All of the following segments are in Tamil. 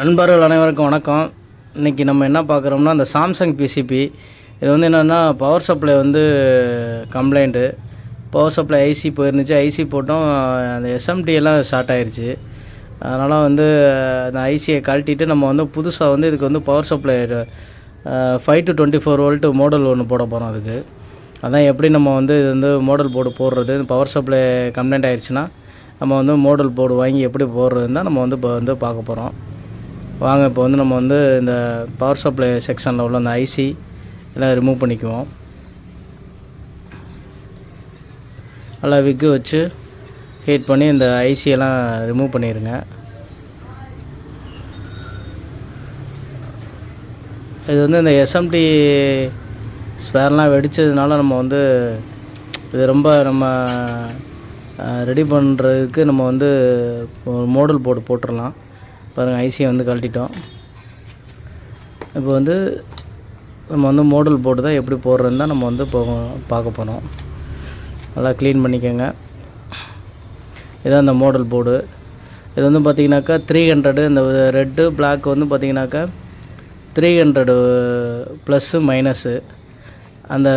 நண்பர்கள் அனைவருக்கும் வணக்கம். இன்றைக்கி நம்ம என்ன பார்க்குறோம்னா அந்த சாம்சங் பிசிபி இது வந்து என்னென்னா பவர் சப்ளை வந்து கம்ப்ளைண்ட்டு பவர் சப்ளை ஐசி போயிருந்துச்சு. ஐசி போட்டோம். அந்த எஸ்எம்டி எல்லாம் ஸ்டார்ட் ஆயிடுச்சு அதனால் வந்து அந்த ஐசியை கழட்டிட்டு நம்ம வந்து புதுசாக வந்து இதுக்கு வந்து power supply five to twenty four volt model ஒன்று போட போகிறோம் அதுக்கு. அதான் எப்படி நம்ம வந்து இது வந்து மாடல் போர்டு போடுறது. பவர் சப்ளை கம்ப்ளைண்ட் ஆயிடுச்சுன்னா நம்ம வந்து மாடல் போர்டு வாங்கி எப்படி போடுறதுன்னு தான் நம்ம வந்து இப்போ வந்து பார்க்க போகிறோம் வாங்க இப்போ வந்து நம்ம வந்து இந்த பவர் சப்ளை செக்ஷனில் உள்ள அந்த ஐசி எல்லாம் ரிமூவ் பண்ணிக்குவோம். நல்லா விக்கு வச்சு ஹீட் பண்ணி இந்த ஐசி எல்லாம் ரிமூவ் பண்ணிடுங்க இது வந்து இந்த எஸ்எம்டி ஸ்பேர்லாம் வெடித்ததுனால நம்ம வந்து இது ரொம்ப நம்ம ரெடி பண்ணுறதுக்கு நம்ம வந்து ஒரு போட்டு போர்டு போட்டுடலாம் பாருங்கள் ஐசியை வந்து கழட்டிட்டோம். இப்போ வந்து நம்ம வந்து மோடல் போர்டு தான் எப்படி போடுறதுன்னு தான் நம்ம வந்து இப்போ பார்க்க போகிறோம் நல்லா க்ளீன் பண்ணிக்கோங்க. இதான் அந்த மாடல் போர்டு இது வந்து பார்த்திங்கனாக்கா த்ரீ ஹண்ட்ரடு இந்த ரெட்டு பிளாக் வந்து பார்த்திங்கனாக்கா த்ரீ ஹண்ட்ரடு ப்ளஸ்ஸு மைனஸு அந்த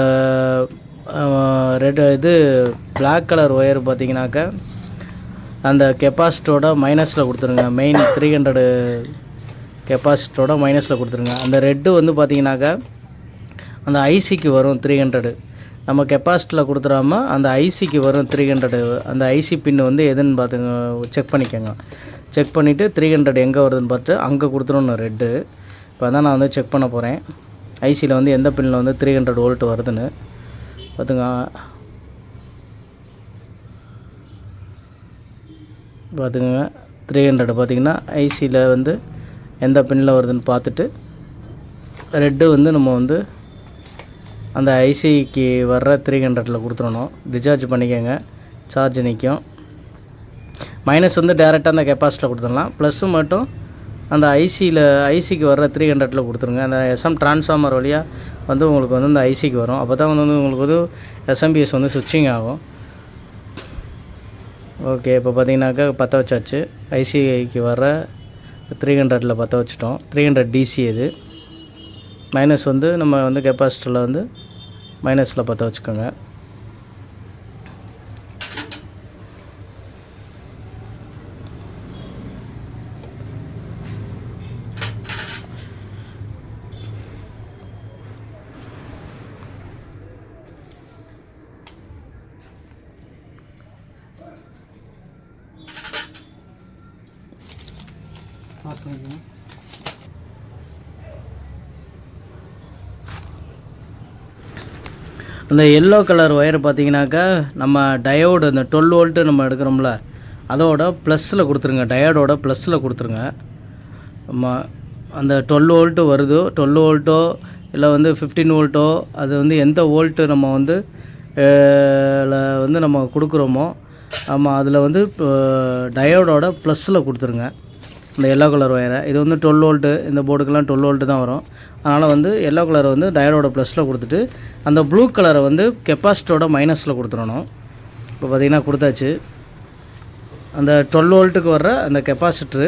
ரெட் இது பிளாக் கலர் ஒயர் பார்த்தீங்கன்னாக்கா அந்த கெப்பாசிட்டோட மைனஸில் கொடுத்துருங்க. மெயின் த்ரீ ஹண்ட்ரடு கெப்பாசிட்டோட மைனஸில் கொடுத்துருங்க. அந்த ரெட்டு வந்து பார்த்தீங்கன்னாக்கா அந்த ஐசிக்கு வரும் த்ரீ ஹண்ட்ரடு நம்ம கெப்பாசிட்டியில் கொடுத்துடாம அந்த ஐசிக்கு வரும் த்ரீ ஹண்ட்ரடு அந்த ஐசி பின் வந்து எதுன்னு பார்த்துங்க செக் பண்ணிக்கோங்க. செக் பண்ணிவிட்டு த்ரீ ஹண்ட்ரட் எங்கே வருதுன்னு பார்த்து அங்கே கொடுத்துருணும் ரெட்டு இப்போ தான் நான் வந்து செக் பண்ண போகிறேன் ஐசியில் வந்து எந்த பின்னில் வந்து த்ரீ ஹண்ட்ரட் வோல்ட் வருதுன்னு. பார்த்துங்க பார்த்துக்கோங்க. த்ரீ ஹண்ட்ரட் பார்த்திங்கன்னா ஐசியில் வந்து எந்த பின்னில் வருதுன்னு பார்த்துட்டு ரெட்டு வந்து நம்ம வந்து அந்த ஐசிக்கு வர்ற த்ரீ ஹண்ட்ரடில் கொடுத்துடணும். ரீசார்ஜ் பண்ணிக்கோங்க. சார்ஜ் நிற்கும் மைனஸ் வந்து டேரெக்டாக அந்த கெப்பாசிட்டியில் கொடுத்துடலாம். ப்ளஸ்ஸு மட்டும் அந்த ஐசியில் ஐசிக்கு வர்ற த்ரீ ஹண்ட்ரடில் கொடுத்துருங்க அந்த எஸ்எம் ட்ரான்ஸ்ஃபார்மர் வழியாக வந்து உங்களுக்கு வந்து அந்த ஐசிக்கு வரும். அப்போ தான் வந்து உங்களுக்கு வந்து எஸ்எம்பிஎஸ் வந்து சுவிட்சிங் ஆகும். ஓகே இப்போ பார்த்தீங்கன்னாக்கா பற்ற வச்சாச்சு. ஐசிஐக்கு வர த்ரீ ஹண்ட்ரடில் பற்ற வச்சுட்டோம். த்ரீ ஹண்ட்ரட் டிசி இது. மைனஸ் வந்து நம்ம வந்து கெப்பாசிட்டரில் வந்து மைனஸில் பற்ற வச்சுக்கோங்க. மாஸ்க் பண்ணிக்கோங்க அந்த எல்லோ கலர் ஒயர் பார்த்தீங்கன்னாக்கா நம்ம டயோடு அந்த டுவெல் வோல்ட்டு நம்ம எடுக்கிறோம்ல அதோட ப்ளஸ்ஸில் கொடுத்துருங்க. டயோடோட ப்ளஸ்ஸில் கொடுத்துருங்க. நம்ம அந்த டுவெல் வோல்ட்டு வருதோ டுவெல் வோல்ட்டோ இல்லை வந்து ஃபிஃப்டீன் வோல்ட்டோ அது வந்து எந்த வோல்ட்டு நம்ம வந்து ல வந்து நம்ம கொடுக்குறோமோ ஆமாம் அதில் வந்து இப்போ டயோடோட ப்ளஸ்ஸில் கொடுத்துருங்க. இந்த எல்லோ கலர் ஒயரை இது வந்து டுவெல் வோல்ட்டு இந்த போர்டுக்கெல்லாம் டுவெல் வோல்ட்டு தான் வரும். அதனால் வந்து எல்லோ கலர் வந்து டயோடோட ப்ளஸில் கொடுத்துட்டு அந்த ப்ளூ கலரை வந்து கெப்பாசிட்டோட மைனஸில் கொடுத்துடணும். இப்போ பார்த்திங்கன்னா கொடுத்தாச்சு. அந்த டுவெல் வோல்ட்டுக்கு வர்ற அந்த கெப்பாசிட்ரு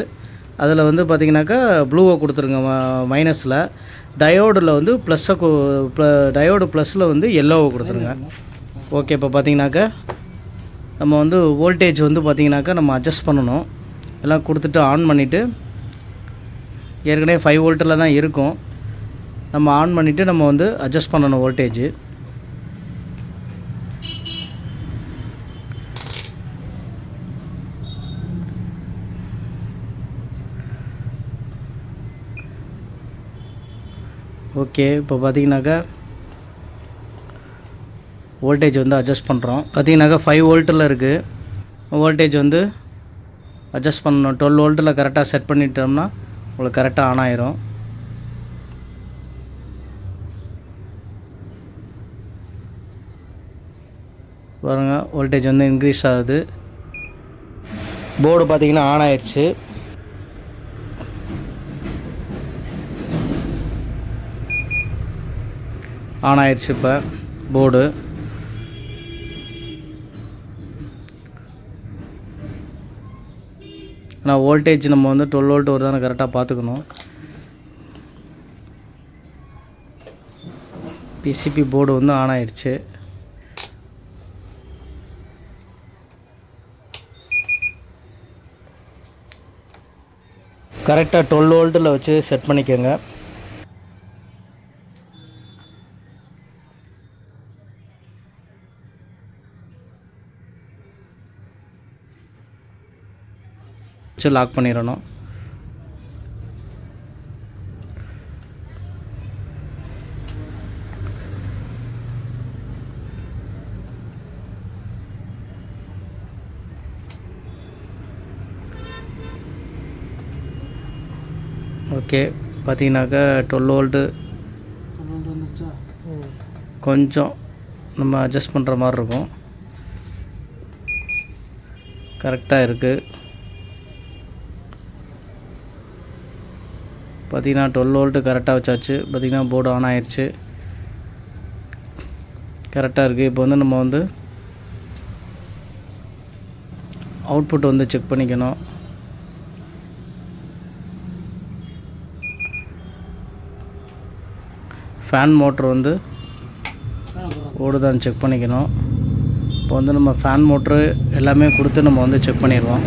அதில் வந்து பார்த்திங்கனாக்கா ப்ளூவை கொடுத்துருங்க மைனஸில் டயோடில் வந்து ப்ளஸ்ஸை டயோடு ப்ளஸில் வந்து எல்லோவை கொடுத்துருங்க. ஓகே இப்போ பார்த்தீங்கன்னாக்கா நம்ம வந்து வோல்டேஜ் வந்து பார்த்திங்கனாக்கா நம்ம அட்ஜஸ்ட் பண்ணணும். எல்லாம் கொடுத்துட்டு ஆன் பண்ணிவிட்டு ஏற்கனவே ஃபைவ் வோல்ட்டில் தான் இருக்கும். நம்ம ஆன் பண்ணிவிட்டு நம்ம வந்து அட்ஜஸ்ட் பண்ணணும் வோல்டேஜ் ஓகே இப்போ பார்த்தீங்கன்னாக்கா வோல்டேஜ் வந்து அட்ஜஸ்ட் பண்ணுறோம் பார்த்தீங்கன்னாக்கா ஃபைவ் வோல்ட்டில் இருக்குது வோல்டேஜ் வந்து அட்ஜஸ்ட் பண்ணணும். டுவெல் வோல்ட்டில் கரெக்டாக செட் பண்ணிட்டோம்னா உங்களுக்கு கரெக்டாக ஆன் ஆயிரும். பாருங்கள் வோல்டேஜ் வந்து இன்க்ரீஸ் ஆகுது. போர்டு பார்த்தீங்கன்னா ஆன் ஆயிடுச்சு ஆன் ஆயிடுச்சு இப்போ போர்டு ஆனால் வோல்டேஜ் நம்ம வந்து டுவெல் வோல்ட் வருதான கரெக்டாக பார்த்துக்கணும். பிசிபி போர்டு வந்து ஆன் ஆயிடுச்சு கரெக்டாக டுவெல் வோல்ட்டில் வச்சு செட் பண்ணிக்கோங்க. வச்சு லாக் பண்ணிடணும். ஓகே பார்த்தீங்கன்னாக்கா டுவெல் வோல்ட்டு கொஞ்சம் நம்ம அட்ஜஸ்ட் பண்ணுற மாதிரி இருக்கும். கரெக்டாக இருக்குது பார்த்திங்கன்னா டுவெல் வோல்ட்டு கரெக்டாக வச்சாச்சு. பார்த்தீங்கன்னா போர்டு ஆன் ஆயிடுச்சு கரெக்டாக இருக்குது இப்போ வந்து நம்ம வந்து அவுட்புட் வந்து செக் பண்ணிக்கணும். ஃபேன் மோட்ரு வந்து ஓடுதான்னு செக் பண்ணிக்கணும். இப்போ வந்து நம்ம ஃபேன் மோட்ரு எல்லாமே கொடுத்து நம்ம வந்து செக் பண்ணிடுவோம்.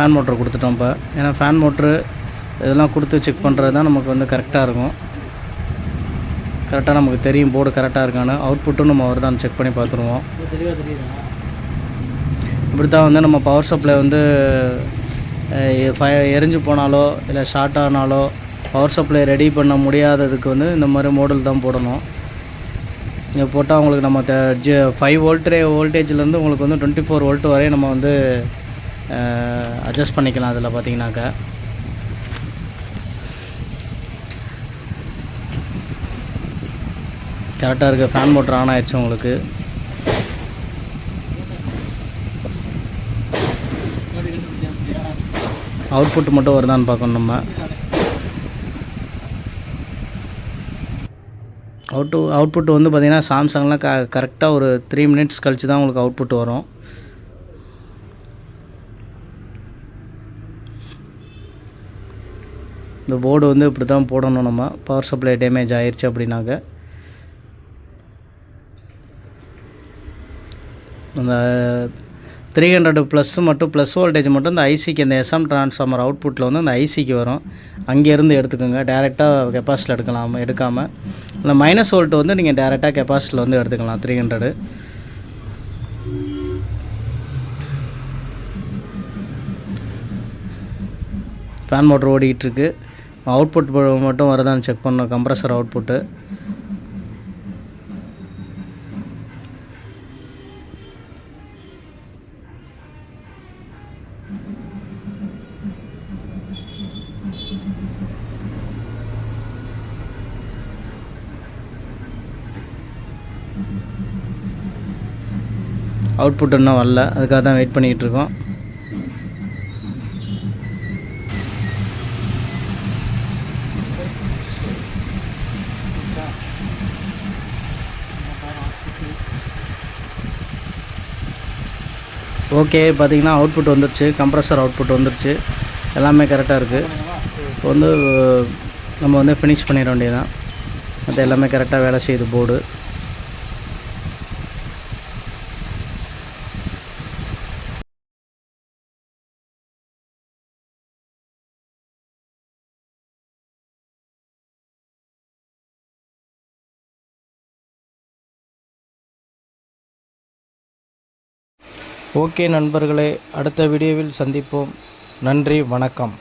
ஃபேன் மோட்ரு கொடுத்துட்டோம் இப்போ. ஏன்னா ஃபேன் மோட்ரு இதெல்லாம் கொடுத்து செக் பண்ணுறது தான் நமக்கு வந்து கரெக்டாக இருக்கும். கரெக்டாக நமக்கு தெரியும் போர்டு கரெக்டாக இருக்கான்னு. அவுட்புட்டும் நம்ம வருதான்னு செக் பண்ணி பார்த்துருவோம். இப்படி தான் வந்து நம்ம பவர் சப்ளை வந்து ஃபை எரிஞ்சு போனாலோ இல்லை ஷார்ட் ஆனாலோ பவர் சப்ளை ரெடி பண்ண முடியாததுக்கு வந்து இந்த மாதிரி மாடல் தான் போடணும். இங்கே போட்டால் உங்களுக்கு நம்ம ஜ ஃபைவ் வோல்ட்டு வோல்டேஜ்லேருந்து உங்களுக்கு வந்து டுவெண்ட்டி ஃபோர் வோல்ட் வரையும் நம்ம வந்து அட்ஜஸ்ட் பண்ணிக்கலாம் அதில் பார்த்தீங்கன்னாக்கா. கரெக்டாக இருக்குது ஃபேன் மோட்டர் ஆன் ஆயிடுச்சு உங்களுக்கு. அவுட்புட் மட்டும் வருதான்னு பார்க்கணும் நம்ம. அவுட்டு அவுட்புட் வந்து பார்த்திங்கன்னா சாம்சங்லாம் க கரெக்டாக ஒரு த்ரீ மினிட்ஸ் கழித்து தான் உங்களுக்கு அவுட்புட் வரும். இந்த போர்டு வந்து இப்படி தான் போடணும் நம்ம. பவர் சப்ளை டேமேஜ் ஆயிடுச்சு அப்படின்னாக்க. அந்த த்ரீ ஹண்ட்ரட் ப்ளஸ் மட்டும் ப்ளஸ் வோல்டேஜ் மட்டும் இந்த ஐசிக்கு இந்த எஸ்எம் ட்ரான்ஸ்ஃபார்மர் அவுட்புட்டில் வந்து அந்த ஐசிக்கு வரும். அங்கேருந்து எடுத்துக்கோங்க. டேரெக்டாக கெப்பாசிட்டியில் எடுக்கலாம் எடுக்காமல் இந்த மைனஸ் வோல்ட் வந்து நீங்கள் டேரெக்டாக கெப்பாசிட்டியில் வந்து எடுத்துக்கலாம் த்ரீ ஹண்ட்ரடு ஃபேன் மோட்டர் ஓடிக்கிட்டு இருக்கு. அவுட்புட் மட்டும் வருதான்னு செக் பண்ணோம். கம்ப்ரஸர் அவுட்புட்டு அவுட்புட் இன்னும் வரல. அதுக்காக தான் வெயிட் பண்ணிக்கிட்டு இருக்கோம் ஓகே பார்த்திங்கன்னா அவுட்புட் வந்துருச்சு கம்ப்ரஸர் அவுட்புட் வந்துருச்சு. எல்லாமே கரெக்டாக இருக்குது இப்போ வந்து நம்ம வந்து ஃபினிஷ் பண்ணிட வேண்டியதுதான். மற்ற எல்லாமே கரெக்டாக வேலை செய்யுது போர்டு ஓகே நண்பர்களே அடுத்த வீடியோவில் சந்திப்போம். நன்றி வணக்கம்.